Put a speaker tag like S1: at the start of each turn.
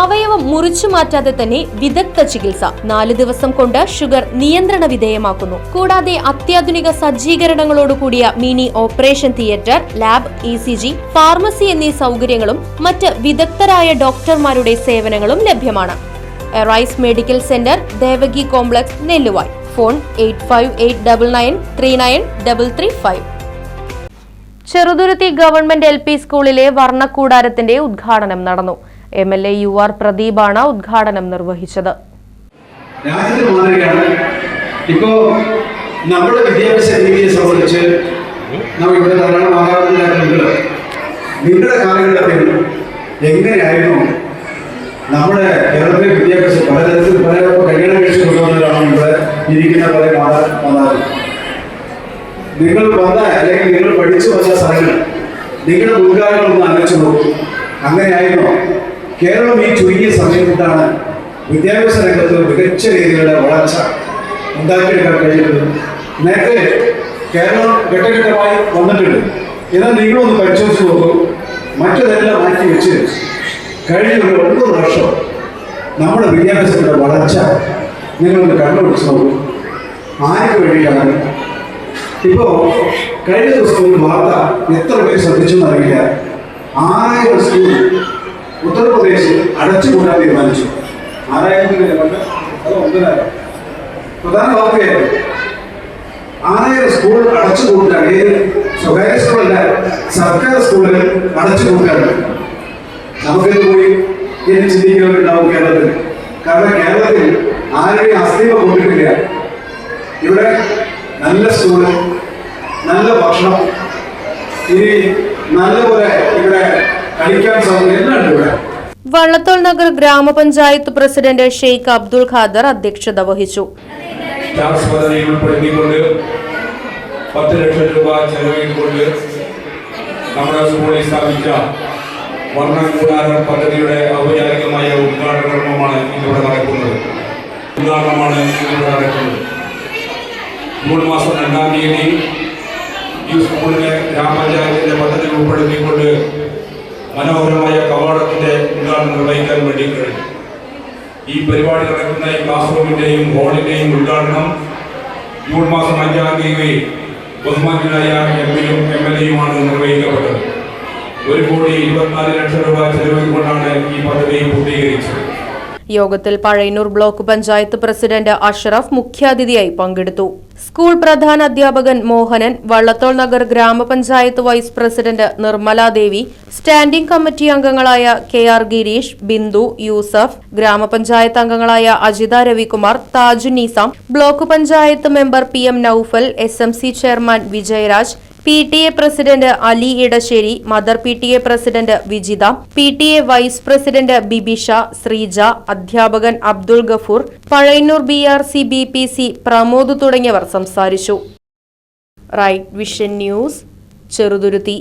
S1: അവയവം മുറിച്ചു മാറ്റാതെ തന്നെ വിദഗ്ധ ചികിത്സ. നാല് ദിവസം കൊണ്ട് ഷുഗർ നിയന്ത്രണ വിധേയമാക്കുന്നു. കൂടാതെ അത്യാധുനിക സജ്ജീകരണങ്ങളോടുകൂടിയ mini operation theatre lab E C G pharmacy എന്നീ സൗകര്യങ്ങളും മറ്റ് വിദഗ്ധരായ ഡോക്ടർമാരുടെ സേവനങ്ങളും ലഭ്യമാണ്. Arise medical centre Devaki complex Nelluvai. Phone eight five eight double nine three nine double three five. Cheruthuruthy government L P സ്കൂളിലെ വർണക്കൂടാരത്തിന്റെ ഉദ്ഘാടനം നടന്നു. M L A U R പ്രദീപാണ് ഉദ്ഘാടനം നിർവഹിച്ചത്.
S2: ഇപ്പോ നമ്മുടെ വിദ്യാഭ്യാസ രീതിയെ സംബന്ധിച്ച് നാം ഇവിടെ ധാരാളം മാതാപിതാക്കൾ നിങ്ങളുടെ കാലഘട്ടത്തിൽ എങ്ങനെയായിരുന്നു? നമ്മുടെ കേരളത്തിലെ വിദ്യാഭ്യാസം പലതരത്തിൽ പല കല്യാണം കഴിച്ചു കൊണ്ടുവന്നവരാണ് ഇവിടെ ഇരിക്കുന്ന പല മാതാ നിങ്ങൾ വന്ന അല്ലെങ്കിൽ നിങ്ങൾ പഠിച്ചു വന്ന സ്ഥലങ്ങൾ നിങ്ങളുടെ മുൻകാലങ്ങളൊന്ന് അനച്ചു നോക്കും. അങ്ങനെയായിരുന്നു? കേരളം ഈ ചുരുങ്ങിയ സമയം വിദ്യാഭ്യാസ രംഗത്ത് മികച്ച രീതിയിലുള്ള വളർച്ച ഉണ്ടാക്കിയെടുക്കാൻ കഴിയുന്നത് നേരത്തെ കേരളം ഘട്ടഘട്ടമായി വന്നിട്ടുണ്ട്. എന്നാൽ നിങ്ങളൊന്ന് പരിശോധിച്ച് നോക്കൂ. മറ്റതെല്ലാം മാറ്റി വെച്ച് കഴിഞ്ഞ ഒരു ഒൻപത് വർഷം നമ്മുടെ വിദ്യാഭ്യാസത്തിന്റെ വളർച്ച നിങ്ങളൊന്ന് കണ്ടുപിടിച്ച് നോക്കൂ. ആർക്ക് വേണ്ടിയിട്ടാണ്? ഇപ്പോൾ കഴിഞ്ഞ ദിവസം ഒരു വാർത്ത എത്ര പേര് ശ്രദ്ധിച്ചു എന്നറിയില്ല ആറായിരം സ്കൂൾ ഉത്തർപ്രദേശിൽ അടച്ചുകൂടാൻ തീരുമാനിച്ചു. ആറായിരത്തിന് അത് ഒമ്പതിനായിരം പ്രധാന വാർത്തയായിരുന്നു ആറായിരം സ്കൂൾ അടച്ചുകൂട്ടാൻ ഏത് സ്വകാര്യ സ്കൂളല്ല സർക്കാർ സ്കൂളുകൾ അടച്ചുകൂട്ടാണ് നമുക്കിത് പോയി? എന്ന് ചിന്തിക്കുന്നവരുണ്ടാവും കേരളത്തിൽ. കാരണം കേരളത്തിൽ ആരുടെയും അസ്ഥിമ കൊണ്ടിട്ടില്ല. ഇവിടെ നല്ല സ്കൂൾ നല്ല ഭക്ഷണം ഇനി നല്ലപോലെ ഇവിടെ കളിക്കാൻ സൗകര്യം എല്ലാം ഉണ്ട് ഇവിടെ.
S1: വള്ളത്തോൾ നഗർ ഗ്രാമപഞ്ചായത്ത് പ്രസിഡന്റ് ഷെയ്ഖ് അബ്ദുൾ ഖാദർ അധ്യക്ഷത വഹിച്ചു.
S3: ഉൾപ്പെടുത്തിക്കൊണ്ട് പത്ത് ലക്ഷം രൂപ ചെലവിട്ടുകൊണ്ട് നമ്മുടെ സ്കൂളിൽ സ്ഥാപിച്ച വർണകൂടാരം പദ്ധതിയുടെ ഔപചാരികമായ ഉദ്ഘാടന കർമ്മമാണ് ഇന്നിവിടെ നടക്കുന്നത്. ഉദ്ഘാടനമാണ് ഇന്നിവിടെ നടക്കുന്നത്. ജൂൺ മാസം രണ്ടാം തീയതി ഈ സ്കൂളിലെ ഗ്രാമപഞ്ചായത്തിന്റെ പദ്ധതി ഉൾപ്പെടുത്തിക്കൊണ്ട് മനോഹരമായ കവാടത്തിന്റെ ഉദ്ഘാടനം നിർവഹിക്കാൻ വേണ്ടി കഴിഞ്ഞു. ഈ പരിപാടി നടക്കുന്ന ഈ ക്ലാസ് റൂമിന്റെയും ഹാളിന്റെയും ഉദ്ഘാടനം ജൂൺ മാസം അഞ്ചാം തീയതി ബഹുമാനായ എം പിയും എം എൽ എയുമാണ് നിർവഹിക്കപ്പെട്ടത്. ഒരു കോടി ഇരുപത്തിനാല് ലക്ഷം രൂപ ചെലവിൽ ഈ പദ്ധതി പൂർത്തീകരിച്ചത്.
S1: യോഗത്തിൽ പഴയന്നൂർ ബ്ലോക്ക് പഞ്ചായത്ത് പ്രസിഡന്റ് അഷ്റഫ് മുഖ്യാതിഥിയായി പങ്കെടുത്തു. സ്കൂൾ പ്രധാന അധ്യാപകൻ മോഹനൻ വള്ളത്തോൾ നഗർ ഗ്രാമപഞ്ചായത്ത് vice president Nirmaladevi standing committee അംഗങ്ങളായ കെ ആർ ഗിരീഷ് ബിന്ദു യൂസഫ് ഗ്രാമപഞ്ചായത്ത് അംഗങ്ങളായ Ajitha Ravikumar Thaju Nizam block panchayat member P M Noufal S M C chairman Vijayaraj P T A president Ali Edasseri mother P T A president Vijitha P T A vice president Bibisha Sreeja അധ്യാപകൻ Abdul Gafoor Pazhayannur B R C B P C Pramod തുടങ്ങിയവർ സംസാരിച്ചു. Right vision news Cheruthuruthy.